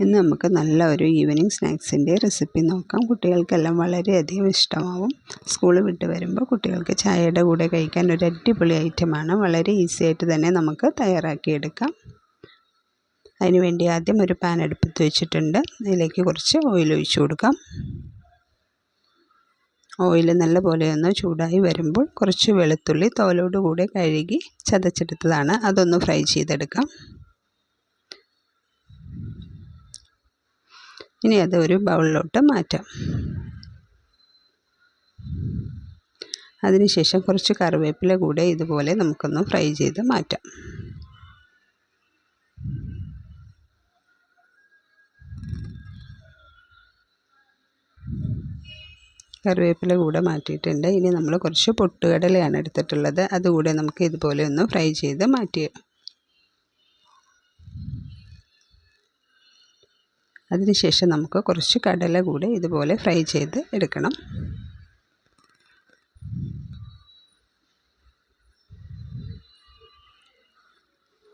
ഇന്ന് നമുക്ക് നല്ല ഒരു ഈവനിങ് സ്നാക്സിന്റെ റെസിപ്പി നോക്കാം. കുട്ടികൾക്കെല്ലാം വളരെയധികം ഇഷ്ടമാവും. സ്കൂൾ വിട്ട് വരുമ്പോൾ കുട്ടികൾക്ക് ചായയുടെ കൂടെ കഴിക്കാൻ ഒരു അടിപൊളി ഐറ്റമാണ് വളരെ ഈസി ആയിട്ട് തന്നെ നമുക്ക് തയ്യാറാക്കിയെടുക്കാം. അതിനുവേണ്ടി ആദ്യം ഒരു പാൻ അടുപ്പത്ത് വെച്ചിട്ടുണ്ട്. അതിലേക്ക് കുറച്ച് ഓയിൽ ഒഴിച്ചു കൊടുക്കാം. ഓയിൽ നല്ലപോലെ ഒന്ന് ചൂടായി വരുമ്പോൾ കുറച്ച് വെളുത്തുള്ളി തോലോട് കൂടെ കഴുകി ചതച്ചെടുത്തതാണ്. അതൊന്ന് ഫ്രൈ ചെയ്തെടുക്കാം. ഇനി അത് ഒരു ബൗളിലോട്ട് മാറ്റാം. അതിനുശേഷം കുറച്ച് കറിവേപ്പില കൂടെ ഇതുപോലെ നമുക്കൊന്ന് ഫ്രൈ ചെയ്ത് മാറ്റാം. കറിവേപ്പില കൂടെ മാറ്റിയിട്ടുണ്ട്. ഇനി നമ്മൾ കുറച്ച് പൊട്ടുകടലയാണ് എടുത്തിട്ടുള്ളത്. അതുകൂടെ നമുക്ക് ഇതുപോലെ ഒന്ന് ഫ്രൈ ചെയ്ത് മാറ്റി അതിനുശേഷം നമുക്ക് കുറച്ച് കടല കൂടെ ഇതുപോലെ ഫ്രൈ ചെയ്ത് എടുക്കണം.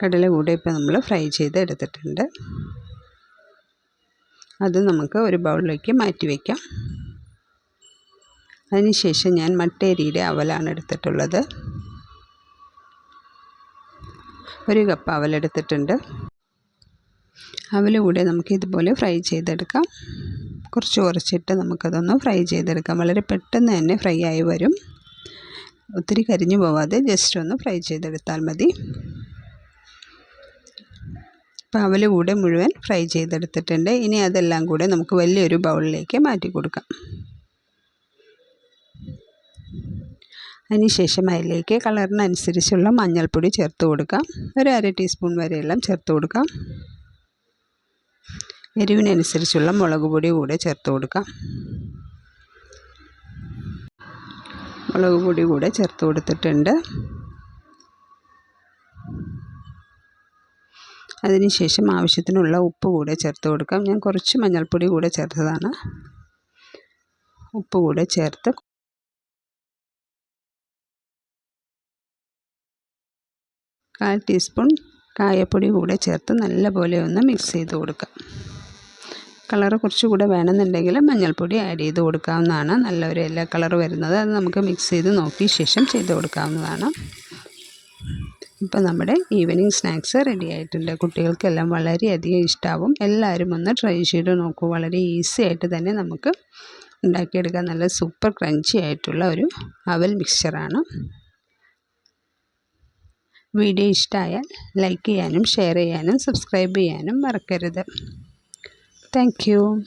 കടല കൂടെ ഇപ്പോൾ നമ്മൾ ഫ്രൈ ചെയ്ത് എടുത്തിട്ടുണ്ട്. അത് നമുക്ക് ഒരു ബൗളിലേക്ക് മാറ്റി വയ്ക്കാം അതിനുശേഷം ഞാൻ മട്ടേരിയുടെ അവലാണ് എടുത്തിട്ടുള്ളത്. ഒരു കപ്പ് അവലെടുത്തിട്ടുണ്ട്. അവൽ കൂടെ നമുക്ക് ഇതുപോലെ ഫ്രൈ ചെയ്തെടുക്കാം. കുറച്ച് കുറച്ചിട്ട് നമുക്കതൊന്ന് ഫ്രൈ ചെയ്തെടുക്കാം. വളരെ പെട്ടെന്ന് തന്നെ ഫ്രൈ ആയി വരും. ഒത്തിരി കരിഞ്ഞു പോവാതെ ജസ്റ്റ് ഒന്ന് ഫ്രൈ ചെയ്തെടുത്താൽ മതി. അപ്പോൾ അവൽ കൂടെ മുഴുവൻ ഫ്രൈ ചെയ്തെടുത്തിട്ടുണ്ട്. ഇനി അതെല്ലാം കൂടെ നമുക്ക് വലിയൊരു ബൗളിലേക്ക് മാറ്റി കൊടുക്കാം. അതിനുശേഷം അതിലേക്ക് കളറിനനുസരിച്ചുള്ള മഞ്ഞൾപ്പൊടി ചേർത്ത് കൊടുക്കാം. ഒരു അര ടീസ്പൂൺ വരെയെല്ലാം ചേർത്ത് കൊടുക്കാം. എരിവിനനുസരിച്ചുള്ള മുളക് പൊടി കൂടെ ചേർത്ത് കൊടുക്കാം. മുളക് പൊടി കൂടെ ചേർത്ത് കൊടുത്തിട്ടുണ്ട്. അതിനുശേഷം ആവശ്യത്തിനുള്ള ഉപ്പ് കൂടെ ചേർത്ത് കൊടുക്കാം. ഞാൻ കുറച്ച് മഞ്ഞൾപ്പൊടി കൂടെ ചേർത്തതാണ്. ഉപ്പ് കൂടെ ചേർത്ത് കാൽ ടീസ്പൂൺ കായപ്പൊടി കൂടെ ചേർത്ത് നല്ലപോലെ ഒന്ന് മിക്സ് ചെയ്ത് കൊടുക്കാം. കളറ് കുറച്ചുകൂടെ വേണമെന്നുണ്ടെങ്കിൽ മഞ്ഞൾപ്പൊടി ആഡ് ചെയ്ത് കൊടുക്കാവുന്നതാണ്. നല്ലൊരു എല്ലാ കളർ വരുന്നത്. അത് നമുക്ക് മിക്സ് ചെയ്ത് നോക്കിയ ശേഷം ചെയ്ത് കൊടുക്കാവുന്നതാണ്. ഇപ്പം നമ്മുടെ ഈവനിങ് സ്നാക്സ് റെഡി ആയിട്ടുണ്ട്. കുട്ടികൾക്കെല്ലാം വളരെയധികം ഇഷ്ടമാവും എല്ലാവരും ഒന്ന് ട്രൈ ചെയ്ത് നോക്കൂ. വളരെ ഈസി ആയിട്ട് തന്നെ നമുക്ക് ഉണ്ടാക്കിയെടുക്കാൻ നല്ല സൂപ്പർ ക്രഞ്ചി ആയിട്ടുള്ള ഒരു അവൽ മിക്സ്ചറാണ് വീഡിയോ ഇഷ്ടമായാൽ ലൈക്ക് ചെയ്യാനും ഷെയർ ചെയ്യാനും സബ്സ്ക്രൈബ് ചെയ്യാനും മറക്കരുത്. Thank you.